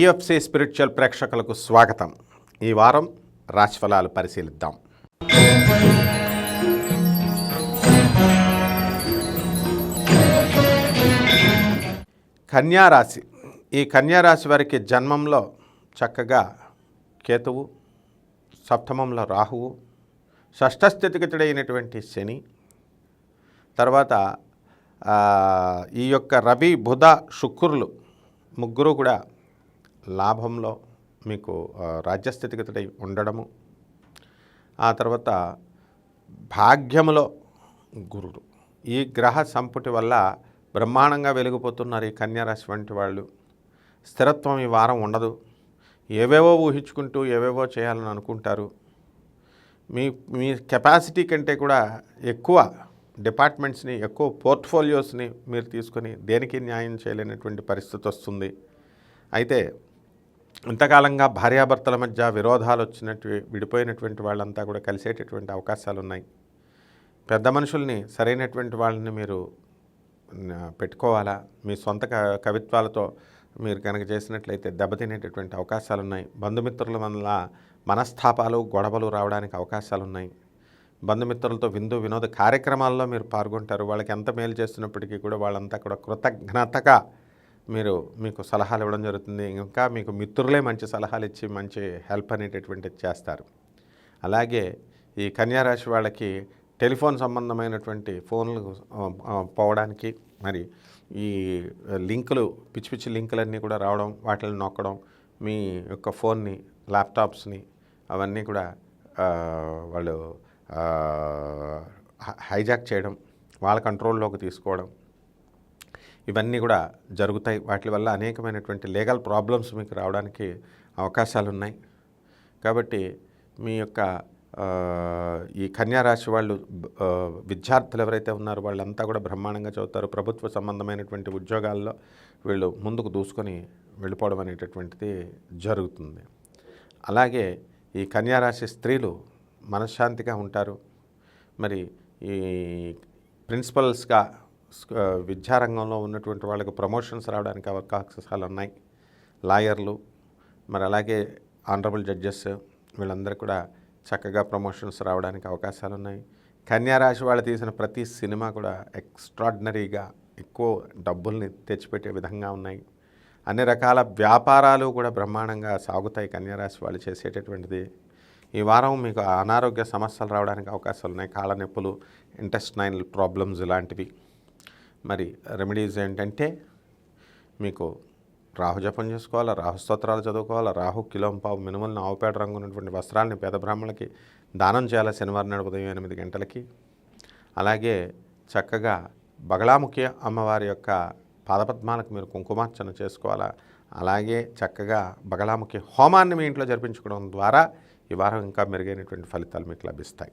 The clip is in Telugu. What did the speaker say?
పిఎఫ్సి స్పిరిచువల్ ప్రేక్షకులకు స్వాగతం. ఈ వారం రాశిఫలాలు పరిశీలిద్దాం. కన్యారాశి ఈ కన్యారాశి వారికి జన్మంలో చక్కగా కేతువు సప్తమంలో రాహువు షష్ఠస్థితిగతుడైనటువంటి శని తర్వాత ఈ యొక్క రవి బుధ శుక్రులు ముగ్గురు కూడా లాభంలో మీకు రాజ్యస్థితిగతుడై ఉండడము. ఆ తర్వాత భాగ్యములో గురుడు. ఈ గ్రహ సంపుటి వల్ల బ్రహ్మాండంగా వెలిగిపోతున్నారు ఈ కన్యారాశి వంటి వాళ్ళు. స్థిరత్వం ఈ వారం ఉండదు. ఏవేవో ఊహించుకుంటూ ఏవేవో చేయాలని అనుకుంటారు. మీ మీ కెపాసిటీ కంటే కూడా ఎక్కువ డిపార్ట్మెంట్స్ని ఎక్కువ పోర్ట్ఫోలియోస్ని మీరు తీసుకొని దేనికి న్యాయం చేయలేనటువంటి పరిస్థితి వస్తుంది. అయితే ఇంతకాలంగా భార్యాభర్తల మధ్య విరోధాలు వచ్చినట్టు విడిపోయినటువంటి వాళ్ళంతా కూడా కలిసేటటువంటి అవకాశాలు ఉన్నాయి పెద్ద మనుషుల్ని సరైనటువంటి వాళ్ళని మీరు పెట్టుకోవాలా? మీ సొంత క- కవిత్వాలతో మీరు కనుక చేసినట్లయితే దెబ్బతినేటటువంటి అవకాశాలు ఉన్నాయి బంధుమిత్రుల వల్ల మనస్తాపాలు గొడవలు రావడానికి అవకాశాలు ఉన్నాయి బంధుమిత్రులతో విందు వినోద కార్యక్రమాల్లో మీరు పాల్గొంటారు. వాళ్ళకి ఎంత మేలు చేస్తున్నప్పటికీ కూడా వాళ్ళంతా కూడా కృతజ్ఞతగా మీరు మీకు సలహాలు ఇవ్వడం జరుగుతుంది. ఇంకా మీకు మిత్రులే మంచి సలహాలు ఇచ్చి మంచి హెల్ప్ అనేటటువంటిది చేస్తారు. అలాగే ఈ కన్యారాశి వాళ్ళకి టెలిఫోన్ సంబంధమైనటువంటి ఫోన్లు పోవడానికి మరి ఈ లింకులు పిచ్చి పిచ్చి లింకులన్నీ కూడా రావడం వాటిని నొక్కడం మీ యొక్క ఫోన్ని ల్యాప్టాప్స్ని అవన్నీ కూడా వాళ్ళు హైజాక్ చేయడం వాళ్ళ కంట్రోల్లోకి తీసుకోవడం ఇవన్నీ కూడా జరుగుతాయి. వాటి వల్ల అనేకమైనటువంటి లీగల్ ప్రాబ్లమ్స్ మీకు రావడానికి అవకాశాలు ఉన్నాయి కాబట్టి మీ యొక్క ఈ కన్యారాశి వాళ్ళు విద్యార్థులు ఎవరైతే ఉన్నారో వాళ్ళంతా కూడా బ్రహ్మాండంగా చదువుతారు. ప్రభుత్వ సంబంధమైనటువంటి ఉద్యోగాల్లో వీళ్ళు ముందుకు దూసుకొని వెళ్ళిపోవడం అనేటటువంటిది జరుగుతుంది. అలాగే ఈ కన్యారాశి స్త్రీలు మనశ్శాంతిగా ఉంటారు. మరి ఈ ప్రిన్సిపల్స్గా విద్యారంగంలో ఉన్నటువంటి వాళ్ళకి ప్రమోషన్స్ రావడానికి అవకాశాలు ఉన్నాయి. లాయర్లు మరి అలాగే ఆనరబుల్ జడ్జెస్ వీళ్ళందరూ కూడా చక్కగా ప్రమోషన్స్ రావడానికి అవకాశాలు ఉన్నాయి. కన్యారాశి వాళ్ళు తీసిన ప్రతి సినిమా కూడా ఎక్స్ట్రాడినరీగా ఎక్కువ డబ్బుల్ని తెచ్చిపెట్టే విధంగా ఉన్నాయి. అన్ని రకాల వ్యాపారాలు కూడా బ్రహ్మాండంగా సాగుతాయి కన్యారాశి వాళ్ళు చేసేటటువంటిది. ఈ వారం మీకు అనారోగ్య సమస్యలు రావడానికి అవకాశాలు ఉన్నాయి. కాళ్ళ నొప్పులు ఇంటెస్టైనల్ ప్రాబ్లమ్స్ ఇలాంటివి మరి రెమెడీస్ ఏంటంటే మీకు రాహు జపం చేసుకోవాలా రాహు స్తోత్రాలు చదువుకోవాలా రాహు కిలోంపావు మినుములను ఆవుపేట రంగు ఉన్నటువంటి వస్త్రాలని పేద బ్రాహ్మణులకి దానం చేయాలి శనివారం నాడు ఉదయం ఎనిమిది గంటలకి. అలాగే చక్కగా బగలాముఖి అమ్మవారి యొక్క పాదపద్మాలకు మీరు కుంకుమార్చన చేసుకోవాలా అలాగే చక్కగా బగళాముఖి హోమాన్ని మీ ఇంట్లో జరిపించుకోవడం ద్వారా ఈ వారం ఇంకా మెరుగైనటువంటి ఫలితాలు మీకు లభిస్తాయి.